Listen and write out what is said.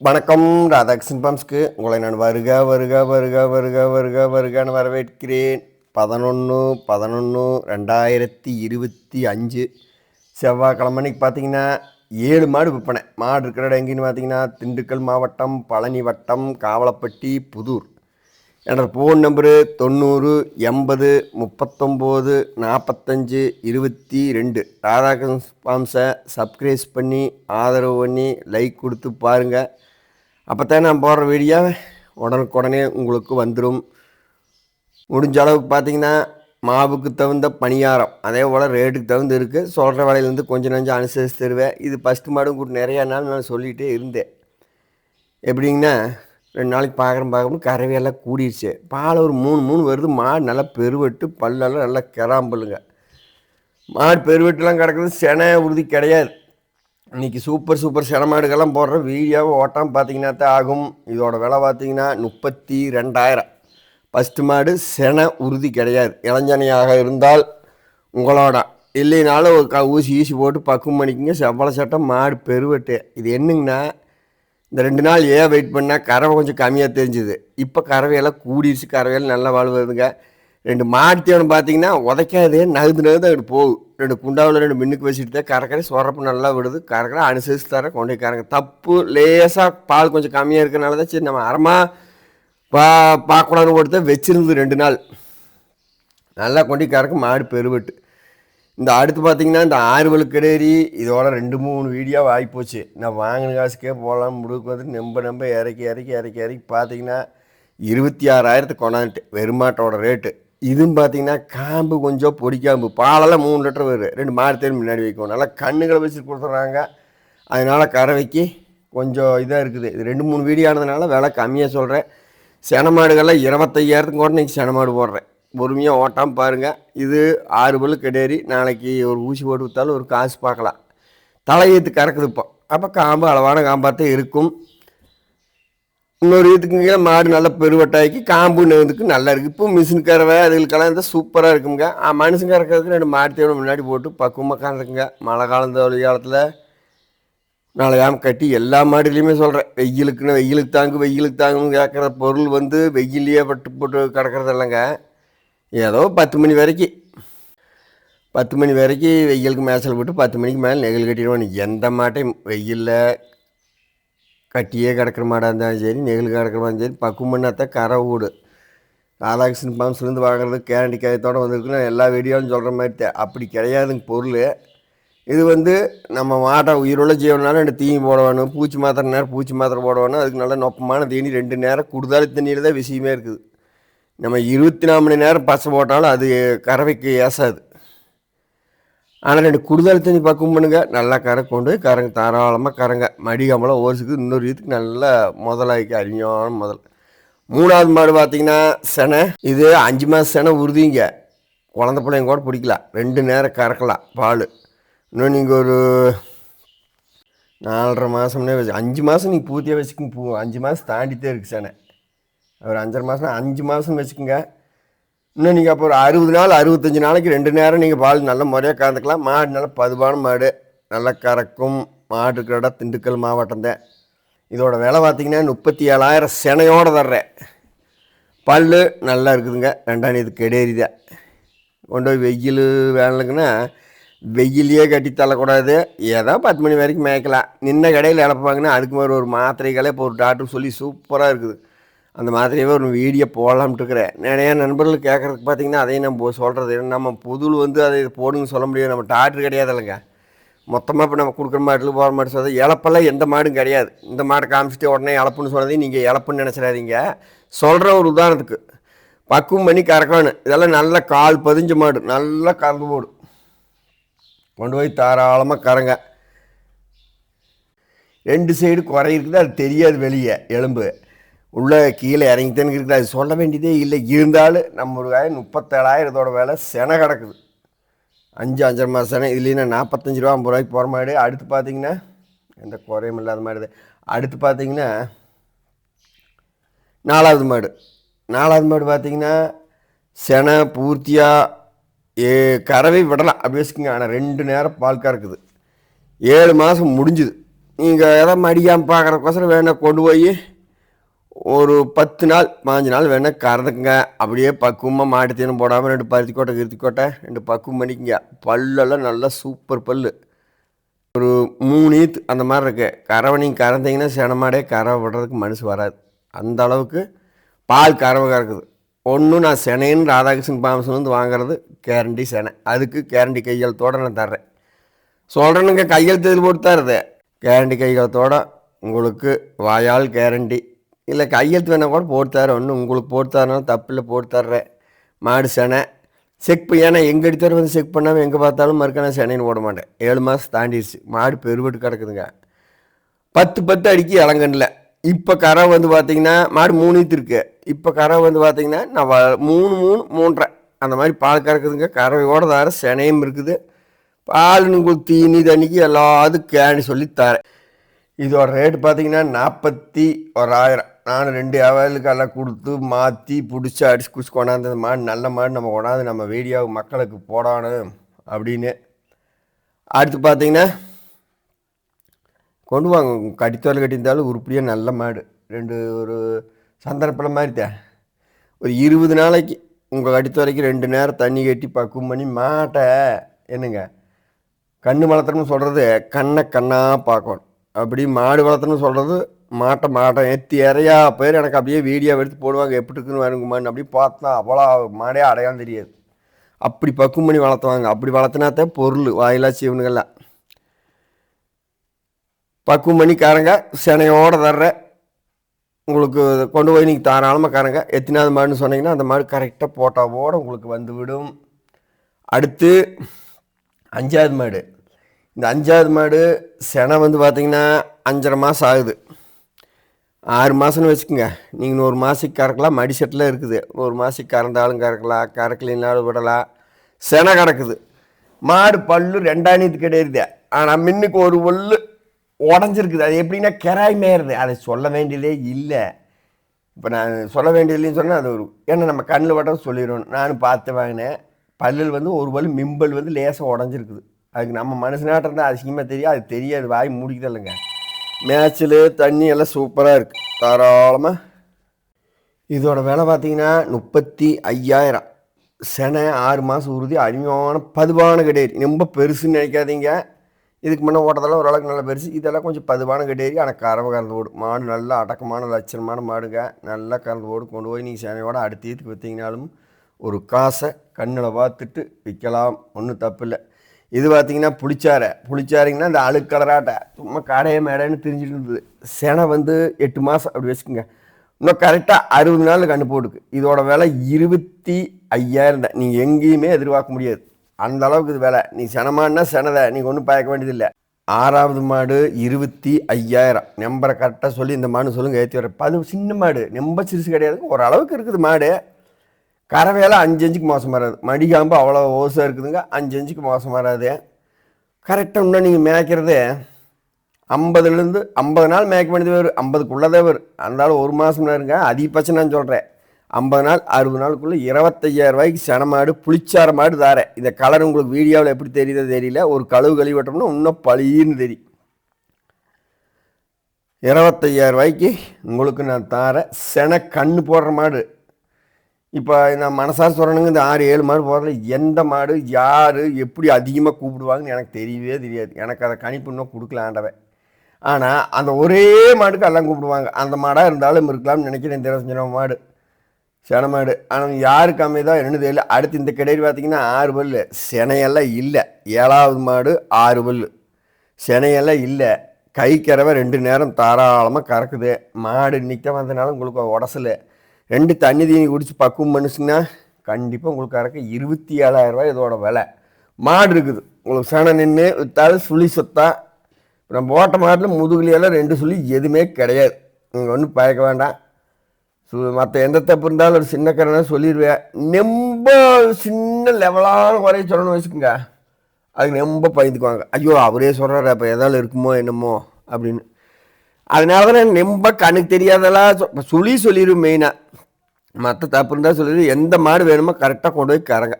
வணக்கம் ராதாகிருஷ்ணன் பம்ஸ்க்கு. உங்களை நான் வருக வருக வருக வருக வருக வருகன்னு வரவேற்கிறேன். பதினொன்று பதினொன்று ரெண்டாயிரத்தி இருபத்தி அஞ்சு செவ்வாய்க்கிழமைக்கு பார்த்தீங்கன்னா ஏழு மாடு விற்பனை. மாடு இருக்கிற இடம் எங்கேன்னு பார்த்தீங்கன்னா திண்டுக்கல் மாவட்டம் பழனி வட்டம் காவலப்பட்டி புதூர். என்னோட ஃபோன் நம்பரு தொண்ணூறு எண்பது முப்பத்தொம்போது நாற்பத்தஞ்சு இருபத்தி ரெண்டு. ராதாகிருஷ்ணன் ஃபார்ம்ஸை சப்ஸ்கிரைஸ் பண்ணி ஆதரவு பண்ணி லைக் கொடுத்து பாருங்கள் அப்போ தான் நான் போடுற வீடியோ உடனுக்குடனே உங்களுக்கு வந்துடும் முடிஞ்ச அளவுக்கு பார்த்தீங்கன்னா மாவுக்கு தகுந்த பணியாரம் அதே போல் ரேட்டுக்கு தகுந்த இருக்குது சொல்கிற விலையிலேருந்து கொஞ்சம் நஞ்சம் அனுசரித்து தருவேன். இது ஃபஸ்ட்டு மாடும் கூட நிறையா நாள் நான் சொல்லிகிட்டே இருந்தேன். எப்படிங்கன்னா ரெண்டு நாளைக்கு பார்க்குறேன் பார்க்கணும் கறவையெல்லாம் கூடிடுச்சு பால் ஒரு மூணு மூணு வருது மாடு நல்லா பெருவெட்டு பல்லெல்லாம் நல்லா கிராம்பலுங்க மாடு பெருவெட்டுலாம் கிடக்குது சென உறுதி கிடையாது. இன்றைக்கி சூப்பர் சூப்பர் சென மாடுகள்லாம் போடுற வீடியோவை ஓட்டாமல் பார்த்தீங்கன்னா தான் ஆகும். இதோட விலை பார்த்தீங்கன்னா முப்பத்தி ரெண்டாயிரம் ஃபஸ்ட்டு மாடு செனை உறுதி கிடையாது. இளஞ்சனையாக இருந்தால் உங்களோட. இல்லைனாலும் ஒரு க ஊசி ஈசி போட்டு பக்குவம் பண்ணிக்கிங்க. செவ்வளை சட்டம் மாடு பெருவெட்டு. இது என்னங்கன்னா இந்த ரெண்டு நாள் ஏன் வெயிட் பண்ணால் கறவை கொஞ்சம் கம்மியாக தெரிஞ்சுது. இப்போ கறவையெல்லாம் கூடிடுச்சு கறவையெல்லாம் நல்லா வாழ்வதுங்க ரெண்டு மாடு பார்த்தீங்கன்னா உதைக்காதே நகுந்து நகுந்து அங்கிட்டு போகும் ரெண்டு குண்டாவில் ரெண்டு மின்னுக்கு வச்சுட்டு தான் கறக்கரை சொரப்பு நல்லா விடுது. கறக்கரை அனுசரித்து தர கொண்டே கறங்க. தப்பு லேசாக பால் கொஞ்சம் கம்மியாக இருக்கிறனால தான் சரி நம்ம அறமாக பா பார்க்கலான்னு கொடுத்தா வச்சிருந்து ரெண்டு நாள். நல்லா கொண்டு கறக்க மாடு பெருவெட்டு. இந்த அடுத்து பார்த்தீங்கன்னா இந்த ஆறு வழுக்கடேரி இதோட ரெண்டு மூணு வீடியோ ஆகிப்போச்சு. நான் வாங்கின காசுக்கே போகலாம் முழுக்க வந்து நம்ப நம்ப இறக்கி இறக்கி இறக்கி இறக்கி பார்த்தீங்கன்னா இருபத்தி ஆறாயிரத்து கொண்டாந்துட்டு வெறுமாட்டோட ரேட்டு இதுவும் பார்த்தீங்கன்னா காம்பு கொஞ்சம் பொடி காம்பு. பாலெல்லாம் மூணு லிட்டர் வரும் ரெண்டு மாடு தேர் முன்னாடி வைக்கும். நல்லா கண்ணுகளை வச்சு கொடுத்துட்றாங்க. அதனால் கறவைக்கு கொஞ்சம் இதாக இருக்குது. இது ரெண்டு மூணு வீடியோ ஆனதுனால விலை கம்மியாக சொல்கிறேன் சென மாடுகள்லாம் இருபத்தையாயிரத்துக்கு கூட இன்றைக்கி சென மாடு போடுறேன். பொறுமையாக ஓட்டாமல் பாருங்கள் இது ஆறு பல்லு கிடையாது நாளைக்கு ஒரு ஊசி போட்டு விற்றாலும் ஒரு காசு பார்க்கலாம். தலையீத்து கறக்குது இப்போ. அப்போ காம்பு அளவான காம்பாத்தான் இருக்கும். இன்னொரு இதுக்குங்க மாடு நல்லா பெருவட்டாக்கி காம்பு நெருந்துக்கு நல்லா இருக்குது இப்போ மிஷின் கறவை அதுகளுக்கெல்லாம் இருந்தால் சூப்பராக இருக்குங்க. மனுஷன் கறக்கிறதுக்கு ரெண்டு மாடு தேவை முன்னாடி போட்டு பக்குவமாக கறந்துக்குங்க. மழை காலம் தொழில் காலத்தில் நாளையாம கட்டி எல்லா மாடுலேயுமே சொல்கிறேன் வெயிலுக்குன்னு வெயிலுக்கு தாங்கு வெயிலுக்கு தாங்குன்னு கேட்குற பொருள் வந்து வெயிலையே பட்டு போட்டு கிடக்கிறது இல்லைங்க ஏதோ பத்து மணி வரைக்கும் பத்து மணி வரைக்கும் வெயிலுக்கு மேய்ச்சல் போட்டு பத்து மணிக்கு மேலே நெகில் கட்டிடுவோம். எந்த மாட்டையும் வெயிலில் கட்டியே கிடக்கிற மாடாக இருந்தாலும் சரி நெகில் கிடக்கிற மாதிரி சரி பக்குவம் பண்ணாதான் கரை ஊடு ராதாகிருஷ்ணன் பம்ப்ஸ்லேருந்து வாங்குறது கேரண்டி காயத்தோடு வந்திருக்கு நான் எல்லா வீடியோவும் சொல்கிற மாதிரி தான் அப்படி கிடையாதுங்க பொருள். இது வந்து நம்ம மாட்டை உயிருள்ள ஜீவனாலும் ரெண்டு தீனி போட வேணும் பூச்சி மாத்திரை நேரம் பூச்சி மாத்திரை போட வேணும். அதுக்கு நல்லா நொப்பமான தீனி ரெண்டு நேரம் குடுதாலி தண்ணியில் தான் விஷயமே இருக்குது. நம்ம இருபத்தி நாலு மணி நேரம் பசை போட்டாலும் அது கறவைக்கு ஏசாது. ஆனால் ரெண்டு குடுதல் தண்ணி பக்கம் பண்ணுங்க. நல்லா கரை கொண்டு போய் கரங்க தாராளமாக கரங்க மடிகாமலாம் ஓரிசுக்கு இன்னொரு இதுக்கு நல்லா முதலாய்க்கு அருமையான முதல். மூணாவது மாடு பார்த்தீங்கன்னா செனை. இது அஞ்சு மாதம் செனை உறுதிங்க. குழந்த பிள்ளைங்க கூட பிடிக்கலாம் ரெண்டு நேரம் கறக்கலாம். பால். இன்னும் நீங்கள் ஒரு நாலரை மாதம்னே வச்சு அஞ்சு மாதம் நீங்கள் பூர்த்தியாக வச்சுக்கோங்க. பூ அஞ்சு மாதம் தாண்டித்தே இருக்குது செனை. ஒரு அஞ்சரை மாதம் அஞ்சு மாதம் வச்சுக்கோங்க. இன்னும் நீங்கள் அப்போ ஒரு அறுபது நாள் அறுபத்தஞ்சி நாளைக்கு ரெண்டு நேரம் நீங்கள் பால் நல்ல முறையாக கறந்துக்கலாம் மாடு நல்ல பதுவான மாடு. நல்லா கறக்கும் மாடு இருக்கிற இடம் திண்டுக்கல் மாவட்டம் தான். இதோட விலை பார்த்திங்கன்னா முப்பத்தி ஏழாயிரம் செனையோடு தர்றேன். பல் நல்லா இருக்குதுங்க. ரெண்டாம் இது கெடேரி தான். கொண்டு போய் வெயில் வேணுக்குன்னா வெயிலையே கட்டி தள்ளக்கூடாது. ஏதோ பத்து மணி வரைக்கும் மேய்க்கலாம். நின்ன கடையில் இழப்பாங்கன்னா அதுக்கு மாதிரி ஒரு மாத்திரைகளே இப்போ ஒரு டாக்டர் சொல்லி சூப்பராக இருக்குது. அந்த மாதிரியே ஒரு வீடியோ போடலாம்ட்டு இருக்கிறேன் நிறைய நண்பர்கள் கேட்குறதுக்கு பார்த்தீங்கன்னா அதையும் நம்ம சொல்கிறது நம்ம புதுல் வந்து அதை போடுன்னு சொல்ல முடியாது. நம்ம டாக்டர் கிடையாது இல்லைங்க. மொத்தமாக இப்போ நம்ம கொடுக்குற மாட்டில் போகிற மாட்டு சொல்கிறது இழப்பெல்லாம் எந்த மாடும் கிடையாது. இந்த மாடை காமிச்சிட்டு உடனே இழப்புன்னு சொன்னதையும் நீங்கள் இழப்புன்னு நினச்சிடாதீங்க. சொல்கிற ஒரு உதாரணத்துக்கு பக்குவம் பண்ணி கறக்கணும் இதெல்லாம் நல்ல கால் பதிஞ்ச மாடு நல்லா கறந்து போடும் கொண்டு போய் தாராளமாக கறங்க. ரெண்டு சைடு குறை இருக்குது அது தெரியாது வெளியே எலும்பு. உள்ளே கீழே இறங்கித்தேன்னு இருக்குது அது சொல்ல வேண்டியதே இல்லை. இருந்தாலும் நம்ம ஒரு காய் முப்பத்தேழாயிரத்தோட வேலை செனை கிடக்குது. அஞ்சு அஞ்சரை மாதம் செனை இதுலேயும் நாற்பத்தஞ்சு ரூபா ஐம்பது ரூபாய்க்கு போகிற மாடு அடுத்து பார்த்தீங்கன்னா எந்த குறையும் இல்லாத மாடு அடுத்து பார்த்தீங்கன்னா நாலாவது மாடு. நாலாவது மாடு பார்த்தீங்கன்னா செனை பூர்த்தியாக ஏ கறவை விடலாம். அப்படி வச்சுக்கோங்க. ஆனால் ரெண்டு நேரம் பால் கறக்குது. ஏழு மாதம் முடிஞ்சுது. நீங்கள் எதை மடியாமல் பார்க்குறக்கோசரம் வேணால் கொண்டு போய் ஒரு பத்து நாள் பாஞ்சு நாள் வேணால் கறந்துக்குங்க. அப்படியே பக்குவமாக மாட்டு தீனம் போடாமல் ரெண்டு பருத்தி கோட்டை கிருத்தி கோட்டை ரெண்டு பக்குவம் பண்ணிக்கங்க. பல்லெல்லாம் நல்லா சூப்பர் பல்லு. ஒரு மூணு ஈத்து அந்த மாதிரி இருக்குது கறவை நீங்கள் கறந்தீங்கன்னா செனமாடே கறவை விடுறதுக்கு மனசு வராது. அந்த அளவுக்கு பால் கறவை கறக்குது ஒன்றும் நான் செனைன்னு ராதாகிருஷ்ணன் பாம்சன் வாங்குறது கேரண்டி செனை. அதுக்கு கேரண்டி கையெழுத்தோடு நான் தர்றேன். சொல்கிறேனுங்க கையெழுத்து இது போட்டு தருது கேரண்டி கையெழுத்தோடு உங்களுக்கு வாயால் கேரண்டி. இல்லை கையெழுத்து வேணால் கூட போட்டு தரேன். ஒன்றும் உங்களுக்கு போட்டு தரனாலும் தப்பில்லை போட்டு தர்றேன். மாடு செனை. செக் ஏன்னா எங்கள் எடுத்தார் வந்து செக் பண்ணாமல் எங்கே பார்த்தாலும் மறுக்க நான் சென்னைன்னு போட மாட்டேன். ஏழு மாதம் தாண்டிடுச்சு மாடு பெருவெட்டு கிடக்குதுங்க. பத்து பத்து அடிக்கி இளங்கண்ணில். இப்போ கரை வந்து பார்த்தீங்கன்னா மாடு மூணு ஈத்து இருக்கு. இப்போ கரை வந்து பார்த்தீங்கன்னா நான் வ- மூணு மூணு மூன்றரை. அந்த மாதிரி பால் கறக்குதுங்க. கறவையோட தர செனையும் இருக்குது. பால் உங்களுக்கு தீனி தண்ணிக்கு எல்லாத்துக்கும் கேணி சொல்லி தரேன். இதோட ரேட்டு பார்த்தீங்கன்னா நாற்பத்தி ஓராயிரம். நான் ரெண்டு அவலுக்கு எல்லாம் கொடுத்து மாற்றி பிடிச்சி அடிச்சு குடிச்சு கொண்டாந்து அந்த மாடு நல்ல மாடு நம்ம கொண்டாந்து நம்ம வீடியோ மக்களுக்கு போடணும் அப்படின்னு. அடுத்து பார்த்தீங்கன்னா கொண்டு வாங்க. கடித்தோல் கட்டியிருந்தாலும் உருப்படியாக நல்ல மாடு. ரெண்டு ஒரு சந்தர்ப்பம் மாதிரி தான் ஒரு இருபது நாளைக்கு உங்கள் கடித்தோலைக்கு ரெண்டு நேரம் தண்ணி கட்டி பக்குவம் பண்ணி மாட்டை. என்னங்க? கண்ணு வளர்த்துறோம்னு சொல்கிறது கண்ணை கண்ணாக பார்க்கணும். அப்படி மாடு வளர்த்தணும்னு சொல்கிறது மாட்டை மாட்டை எத்தி இறையா பேர் எனக்கு அப்படியே வீடியோ எடுத்து போடுவாங்க எப்படி இருக்குன்னு வேணுங்கம்மான்னு அப்படி பார்த்தா அவ்வளோ மாடே அடையாளம் தெரியாது. அப்படி பக்குவம் பண்ணி வளர்த்துவாங்க. அப்படி வளர்த்தினாத்தான் பொருள் வாயிலா சீவனுங்கள்லாம் பக்குவம் பண்ணிக்காரங்க சினையோடு தர்ற உங்களுக்கு கொண்டு போய் நீங்கள் தாராளமாக காரங்க எத்தனாவது மாடுன்னு சொன்னீங்கன்னா அந்த மாடு கரெக்டாக போட்டாவோட உங்களுக்கு வந்து விடும். அடுத்து அஞ்சாவது மாடு. இந்த அஞ்சாவது மாடு செனை வந்து பார்த்தீங்கன்னா அஞ்சரை மாதம் ஆகுது. ஆறு மாதம்னு வச்சுக்கோங்க. நீங்கள் ஒரு மாதத்துக்கு கறக்கலாம் மடி செட்டில் இருக்குது. ஒரு மாதத்துக்கு கறந்தாலும் கறக்கலாம் கறக்கலினாலும் விடலாம் செனை கிடக்குது மாடு பல்லு ரெண்டாயிரத்து கிடையாது ஆனால் மின்னுக்கு ஒரு ஒல்லு உடஞ்சிருக்குது. அது எப்படின்னா கெராய் மேறுது அதை சொல்ல வேண்டியதே இல்லை. இப்போ நான் சொல்ல வேண்டியதுலேன்னு சொன்னால் அது ஒரு ஏன்னா நம்ம கண்ணில் வட்டம் சொல்லிடுவோம் நானும் பார்த்து வாங்கினேன். பல்லில் வந்து ஒரு பல் மிம்பல் வந்து லேசாக உடஞ்சிருக்குது. அதுக்கு நம்ம மனுஷனாட்டம் இருந்தால் அதிகமாக தெரியும் அது தெரியாது. வாய் மூடிக்குது இல்லைங்க தண்ணி எல்லாம் சூப்பராக இருக்குது தாராளமாக இதோட விலை பார்த்தீங்கன்னா முப்பத்தி ஐயாயிரம். செனை ஆறு மாதம் உறுதி அருமையான பதுவான கிடையாது ரொம்ப பெருசுன்னு நினைக்காதீங்க. இதுக்கு முன்னே ஓட்டதெல்லாம் ஓரளவுக்கு நல்லா பெருசு. இதெல்லாம் கொஞ்சம் பதுவான கிடையாது ஆனால் கறவை கறந்து ஓடும் மாடு நல்லா அடக்கமான லட்சணமான மாடுங்க. நல்லா கறந்து ஓடு கொண்டு போய் நீங்கள் சேனையோட அடுத்த ஈத்துக்கு விற்றீங்கனாலும் ஒரு காசை கண்ணில் பார்த்துட்டு விற்கலாம். ஒன்றும் தப்பு இல்லை. இது பார்த்தீங்கன்னா புளிச்சாரை புளிச்சாரிங்கன்னா இந்த அழுக்கலராட்டை சும்மா கடையை மேடைன்னு தெரிஞ்சுட்டு இருந்தது. செனை வந்து எட்டு மாதம் அப்படி வச்சுக்கோங்க. இன்னும் கரெக்டாக அறுபது நாள் கண்டு போட்டுக்கு இதோட விலை இருபத்தி ஐயாயிரம் தான். நீங்கள் எங்கேயுமே எதிர்பார்க்க முடியாது. அந்த அளவுக்கு இது விலை. நீ செனமானா செனதை நீங்கள் ஒன்றும் பயக்க வேண்டியதில்லை. ஆறாவது மாடு இருபத்தி ஐயாயிரம். நம்பரை கரெக்டாக சொல்லி இந்த மாடு சொல்லுங்கள் ஏற்றி வர அது சின்ன மாடு. நம்ப சிறுசு கிடையாது. ஓரளவுக்கு இருக்குது மாடு. கறவையெல்லாம் அஞ்சு அஞ்சுக்கு மோசம் வராது. மடிகாம்பு அவ்வளோ ஓசாக இருக்குதுங்க. அஞ்சு அஞ்சுக்கு மோசம் வராது. கரெக்டாக இன்னும் நீங்கள் மேய்க்கிறது ஐம்பதுலேருந்து ஐம்பது நாள் மேய்க்க வேண்டியது வரும் ஐம்பதுக்குள்ளதே வரும். அந்தாலும் ஒரு மாதம் இருங்க அதிகபட்சம் நான் சொல்கிறேன் ஐம்பது நாள் அறுபது நாளுக்குள்ளே இருபத்தையாயிரம் ரூபாய்க்கு சென மாடு புளிச்சார மாடு தாரேன் இந்த கலர் உங்களுக்கு வீடியோவில் எப்படி தெரியுதோ தெரியல. ஒரு கழுவு கழுவி விட்டோம்னா இன்னும் பளின்னு தெரியும். இருபத்தையாயிரம் ரூபாய்க்கு உங்களுக்கு நான் தாரேன். சென கண்ணு போடுற மாடு. இப்போ நான் மனசார சொல்லணுங்க இந்த ஆறு ஏழு மாடு போகிறதுல எந்த மாடு யார் எப்படி அதிகமாக கூப்பிடுவாங்கன்னு எனக்கு தெரியவே தெரியாது. எனக்கு அதை கணிப்பு இன்னும் கொடுக்கல ஆனால் அந்த ஒரே மாடுக்கு எல்லாம் கூப்பிடுவாங்க. அந்த மாடாக இருந்தாலும் இருக்கலாம்னு நினைக்கிறேன் தெரிஞ்ச மாடு. சென மாடு. ஆனால் யாருக்கு அமைதா என்னன்னு தெரியல. அடுத்து இந்த கிடையாது பார்த்தீங்கன்னா ஆறு பல்லு. செனையெல்லாம் இல்லை. ஏழாவது மாடு ஆறு பல்லு. செனையெல்லாம் இல்லை. கை கறவை ரெண்டு நேரம் தாராளமாக கறக்குது. மாடு நிற்க வந்தனால உங்களுக்கு உடசலை. ரெண்டு தண்ணி தீனி குடித்து பக்குவம் மனுஷங்கன்னா கண்டிப்பாக உங்களுக்கு கறக்க இருபத்தி ஏழாயிரரூபா இதோட விலை. மாடு இருக்குது. உங்களுக்கு செனை நின்று விற்றாலும் சுழி சுத்தா. நம்ம ஓட்ட மாட்டில் முதுகுலியெல்லாம் ரெண்டு சுழி எதுவுமே கிடையாது. நீங்கள் ஒன்றும் பயக்க வேண்டாம். சு மற்ற எந்த தப்பு இருந்தாலும் ஒரு சின்ன கரனை சொல்லிடுவேன் ரொம்ப சின்ன லெவலான குறைய சொல்லணும்னு வச்சுக்கோங்க. அதுக்கு ரொம்ப பயந்துக்குவாங்க. ஐயோ அவரே சொல்கிறாரு அப்போ எதாவது இருக்குமோ என்னமோ அப்படின்னு. அதனால தான் ரொம்ப கண்ணுக்கு தெரியாதெல்லாம் சுழி சொல்லிடும் மெயினாக மற்ற தப்பு இருந்தால் சொல்லிடு எந்த மாடு வேணுமோ கரெக்டாக கொண்டு போய் கறங்க.